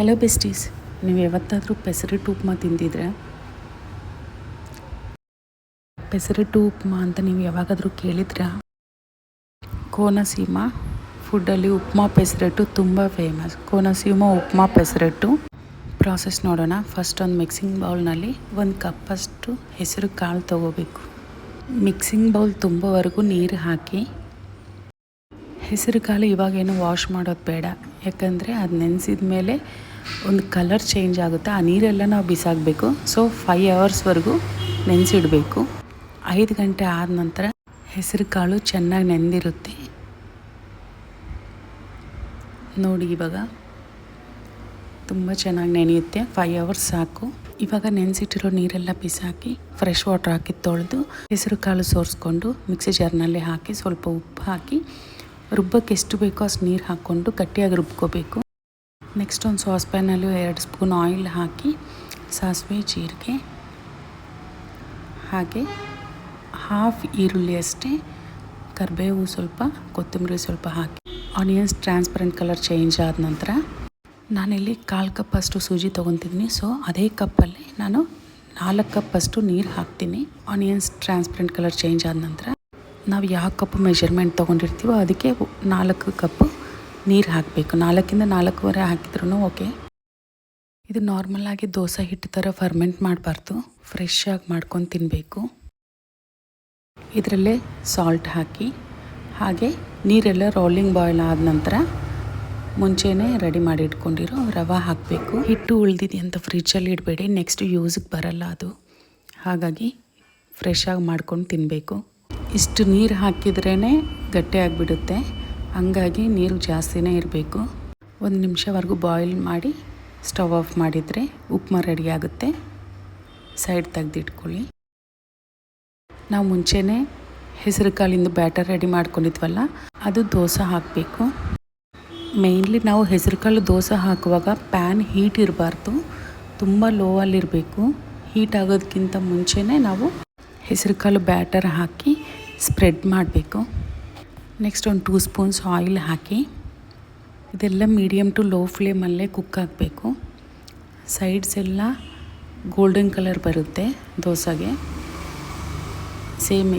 Hello besties ನೀವು ಯಾವತ್ತಾದರೂ ಪೆಸರಿಟ್ಟು ಉಪ್ಮಾ ತಿಂದಿದ್ರೆ ಪೆಸರಿಟ್ಟು ಉಪ್ಮಾ ಅಂತ ನೀವು ಯಾವಾಗಾದರೂ ಕೇಳಿದ್ರ? ಕೋನಸೀಮಾ ಫುಡ್ಡಲ್ಲಿ ಉಪ್ಮಾ ಪೆಸರಟ್ಟು ತುಂಬ ಫೇಮಸ್ ಕೋನಸೀಮಾ ಉಪ್ಮಾ ಪೆಸರಟ್ಟು ಪ್ರಾಸೆಸ್ ನೋಡೋಣ. ಫಸ್ಟ್ ಒಂದು ಮಿಕ್ಸಿಂಗ್ ಬೌಲ್ನಲ್ಲಿ ಒಂದು ಕಪ್ಪಷ್ಟು ಹೆಸರು ಕಾಳು ತೊಗೋಬೇಕು. ಮಿಕ್ಸಿಂಗ್ ಬೌಲ್ ತುಂಬವರೆಗೂ ನೀರು ಹಾಕಿ, ಹೆಸರು ಕಾಳು ಇವಾಗೇನು ವಾಶ್ ಮಾಡೋದು ಬೇಡ. ಯಾಕಂದರೆ ಅದು ನೆನೆಸಿದ ಮೇಲೆ ಒಂದು ಕಲರ್ ಚೇಂಜ್ ಆಗುತ್ತೆ. ಆ ನೀರೆಲ್ಲ ನಾವು ಬಿಸಾಕಬೇಕು. So five ಅವರ್ಸ್ವರೆಗೂ ನೆನೆಸಿಡಬೇಕು. ಐದು ಗಂಟೆ ಆದ ನಂತರ ಹೆಸರು ಕಾಳು ಚೆನ್ನಾಗಿ ನೆಂದಿರುತ್ತೆ. ನೋಡಿ ಇವಾಗ. ತುಂಬ ಚೆನ್ನಾಗಿ ನೆನೆಯುತ್ತೆ. ಫೈವ್ ಅವರ್ಸ್ ಸಾಕು. ಇವಾಗ ನೆನೆಸಿಟ್ಟಿರೋ ನೀರೆಲ್ಲ ಬಿಸಾಕಿ ಫ್ರೆಶ್ ವಾಟರ್ ಹಾಕಿ ತೊಳೆದು, ಹೆಸರು ಕಾಳು ಸೋರಿಸ್ಕೊಂಡು ಮಿಕ್ಸಿ ಜಾರ್ನಲ್ಲಿ ಹಾಕಿ ಸ್ವಲ್ಪ ಉಪ್ಪು ಹಾಕಿ ರುಬ್ಬಕ್ಕೆ ಎಷ್ಟು ಬೇಕೋ ಅಷ್ಟು ನೀರು ಹಾಕ್ಕೊಂಡು ಗಟ್ಟಿಯಾಗಿ ರುಬ್ಕೋಬೇಕು. ನೆಕ್ಸ್ಟ್ ಒಂದು ಸಾಸ್ ಪ್ಯಾನಲ್ಲಿ ಎರಡು ಸ್ಪೂನ್ ಆಯಿಲ್ ಹಾಕಿ ಸಾಸಿವೆ, ಜೀರಿಗೆ, ಹಾಗೆ ಹಾಫ್ ಈರುಳ್ಳಿ ಅಷ್ಟೇ, ಕರಿಬೇವು ಸ್ವಲ್ಪ, ಕೊತ್ತಂಬರಿ ಸ್ವಲ್ಪ ಹಾಕಿ. ಆನಿಯನ್ಸ್ ಟ್ರಾನ್ಸ್ಪರೆಂಟ್ ಕಲರ್ ಚೇಂಜ್ ಆದ ನಂತರ ನಾನಿಲ್ಲಿ ಕಾಲು ಕಪ್ ಅಷ್ಟು ಸೂಜಿ ತೊಗೊತಿದ್ದೀನಿ. ಸೊ, ಅದೇ ಕಪ್ಪಲ್ಲಿ ನಾನು ನಾಲ್ಕು ಕಪ್ ಅಷ್ಟು ನೀರು ಹಾಕ್ತೀನಿ. ಆನಿಯನ್ಸ್ ಟ್ರಾನ್ಸ್ಪರೆಂಟ್ ಕಲರ್ ಚೇಂಜ್ ಆದ ನಂತರ. ನಾವು ಯಾವ ಕಪ್ ಮೆಷರ್ಮೆಂಟ್ ತೊಗೊಂಡಿರ್ತೀವೋ ಅದಕ್ಕೆ ನಾಲ್ಕು ಕಪ್ಪು ನೀರು ಹಾಕಬೇಕು. ನಾಲ್ಕಿಂದ ನಾಲ್ಕೂವರೆ ಹಾಕಿದ್ರೂ ಓಕೆ ಇದು ನಾರ್ಮಲಾಗಿ ದೋಸೆ ಹಿಟ್ಟು ಥರ ಫರ್ಮೆಂಟ್ ಮಾಡಬಾರ್ದು. ಫ್ರೆಶ್ ಆಗಿ ಮಾಡ್ಕೊಂಡು ತಿನ್ನಬೇಕು ಇದರಲ್ಲೇ ಸಾಲ್ಟ್ ಹಾಕಿ, ಹಾಗೆ ನೀರೆಲ್ಲ ರೋಲಿಂಗ್ ಬಾಯ್ಲ್ ಆದ ನಂತರ ಮುಂಚೆನೇ ರೆಡಿ ಮಾಡಿ ಇಟ್ಕೊಂಡಿರೋ ರವೆ ಹಾಕಬೇಕು. ಹಿಟ್ಟು ಉಳಿದಿದೆ ಅಂತ ಫ್ರಿಜ್ಜಲ್ಲಿ ಇಡಬೇಡಿ. ನೆಕ್ಸ್ಟ್ ಯೂಸಿಗೆ ಬರಲ್ಲ ಅದು. ಹಾಗಾಗಿ ಫ್ರೆಶ್ ಆಗಿ ಮಾಡ್ಕೊಂಡು ತಿನ್ನಬೇಕು ಇಷ್ಟು ನೀರು ಹಾಕಿದ್ರೇ ಗಟ್ಟಿಯಾಗಿಬಿಡುತ್ತೆ ಹಂಗಾಗಿ ನೀರು ಜಾಸ್ತಿನೇ ಇರಬೇಕು. ಒಂದು ನಿಮಿಷವರೆಗೂ ಬಾಯ್ಲ್ ಮಾಡಿ ಸ್ಟವ್ ಆಫ್ ಮಾಡಿದರೆ ಉಪ್ಮಾ ರೆಡಿ ಆಗುತ್ತೆ. ಸೈಡ್ ತೆಗೆದಿಟ್ಕೊಳ್ಳಿ. ನಾವು ಮುಂಚೆನೇ ಹೆಸರು ಕಾಳಿಂದ ಬ್ಯಾಟರ್ ರೆಡಿ ಮಾಡ್ಕೊಂಡಿದ್ವಲ್ಲ, ಅದು ದೋಸೆ ಹಾಕಬೇಕು. ಮೇಯ್ನ್ಲಿ ನಾವು ಹೆಸರು ಕಾಳು ದೋಸೆ ಹಾಕುವಾಗ ಪ್ಯಾನ್ ಹೀಟ್ ಇರಬಾರ್ದು. ತುಂಬ ಲೋ ಅಲ್ಲಿರಬೇಕು. ಹೀಟ್ ಆಗೋದಕ್ಕಿಂತ ಮುಂಚೆನೇ ನಾವು ಹೆಸರು ಕಾಳು ಬ್ಯಾಟರ್ ಹಾಕಿ ಸ್ಪ್ರೆಡ್ ಮಾಡಬೇಕು. ನೆಕ್ಸ್ಟ್ ಒಂದು ಟೂ ಸ್ಪೂನ್ಸ್ ಆಯಿಲ್ ಹಾಕಿ, ಇದೆಲ್ಲ ಮೀಡಿಯಮ್ ಟು ಲೋ ಫ್ಲೇಮಲ್ಲೇ ಕುಕ್ ಆಗಬೇಕು. ಸೈಡ್ಸ್ ಎಲ್ಲ ಗೋಲ್ಡನ್ ಕಲರ್ ಬರುತ್ತೆ ದೋಸೆಗೆ. ಸೇಮ್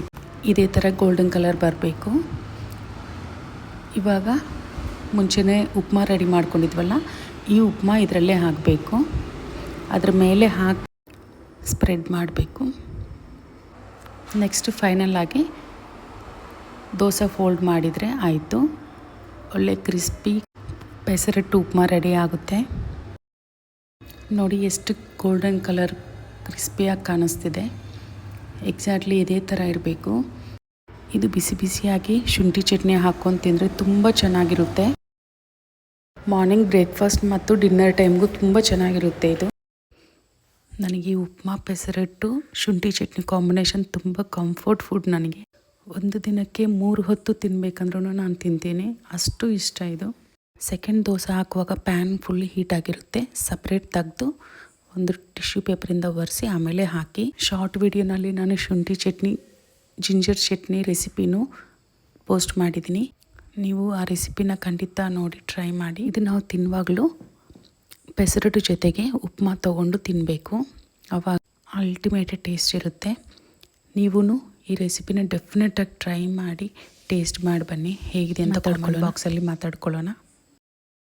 ಇದೇ ಥರ ಗೋಲ್ಡನ್ ಕಲರ್ ಬರಬೇಕು. ಇವಾಗ ಮುಂಚೆನೇ ಉಪ್ಮಾ ರೆಡಿ ಮಾಡ್ಕೊಂಡಿದ್ವಲ್ಲ, ಈ ಉಪ್ಮಾ ಇದರಲ್ಲೇ ಹಾಕಬೇಕು. ಅದ್ರ ಮೇಲೆ ಹಾಕಿ ಸ್ಪ್ರೆಡ್ ಮಾಡಬೇಕು. ನೆಕ್ಸ್ಟ್ ಫೈನಲ್ ಆಗಿ ದೋಸೆ ಫೋಲ್ಡ್ ಮಾಡಿದರೆ ಆಯಿತು. ಒಳ್ಳೆ ಕ್ರಿಸ್ಪಿ ಪೆಸರಟ್ಟು ಉಪ್ಮಾ ರೆಡಿ ಆಗುತ್ತೆ. ನೋಡಿ ಎಷ್ಟು ಗೋಲ್ಡನ್ ಕಲರ್ ಕ್ರಿಸ್ಪಿಯಾಗಿ ಕಾಣಿಸ್ತಿದೆ. ಎಕ್ಸಾಕ್ಟ್ಲಿ ಇದೇ ಥರ ಇರಬೇಕು. ಇದು ಬಿಸಿ ಬಿಸಿಯಾಗಿ ಶುಂಠಿ ಚಟ್ನಿ ಹಾಕ್ಕೊಂಡು ತಿಂದರೆ ತುಂಬ ಚೆನ್ನಾಗಿರುತ್ತೆ. ಮಾರ್ನಿಂಗ್ ಬ್ರೇಕ್ಫಾಸ್ಟ್ ಮತ್ತು ಡಿನ್ನರ್ ಟೈಮ್ಗೂ ತುಂಬ ಚೆನ್ನಾಗಿರುತ್ತೆ ಇದು. ನನಗೆ ಉಪ್ಮಾ, ಪೆಸರಟ್ಟು, ಶುಂಠಿ ಚಟ್ನಿ ಕಾಂಬಿನೇಷನ್ ತುಂಬ ಕಂಫರ್ಟ್ ಫುಡ್ ನನಗೆ. ಒಂದು ದಿನಕ್ಕೆ ಮೂರು ಹೊತ್ತು ತಿನ್ಬೇಕಂದ್ರೂ ನಾನು ತಿಂತೀನಿ. ಅಷ್ಟು ಇಷ್ಟ ಇದು. ಸೆಕೆಂಡ್ ದೋಸೆ ಹಾಕುವಾಗ ಪ್ಯಾನ್ ಫುಲ್ ಹೀಟ್ ಆಗಿರುತ್ತೆ. ಸಪ್ರೇಟ್ ತೆಗೆದು ಒಂದು ಟಿಶ್ಯೂ ಪೇಪರಿಂದ ಒರೆಸಿ ಆಮೇಲೆ ಹಾಕಿ ಶಾರ್ಟ್ ವಿಡಿಯೋನಲ್ಲಿ ನಾನು ಶುಂಠಿ ಚಟ್ನಿ ಜಿಂಜರ್ ಚಟ್ನಿ ರೆಸಿಪಿನೂ ಪೋಸ್ಟ್ ಮಾಡಿದ್ದೀನಿ. ನೀವು ಆ ರೆಸಿಪಿನ ಖಂಡಿತ ನೋಡಿ ಟ್ರೈ ಮಾಡಿ. ಇದು ನಾವು ತಿನ್ನುವಾಗಲೂ ಪೆಸರಟು ಜೊತೆಗೆ ಉಪ್ಮಾ ತೊಗೊಂಡು ತಿನ್ನಬೇಕು ಅವಾಗ ಅಲ್ಟಿಮೇಟ್ ಟೇಸ್ಟ್ ಇರುತ್ತೆ. ನೀವೂ ಈ ರೆಸಿಪಿನ ಡೆಫಿನೆಟಾಗಿ ಟ್ರೈ ಮಾಡಿ ಟೇಸ್ಟ್ ಮಾಡಿ ಬನ್ನಿ. ಹೇಗಿದೆ ಅಂತ ಬಾಕ್ಸಲ್ಲಿ ಮಾತಾಡ್ಕೊಳ್ಳೋಣ.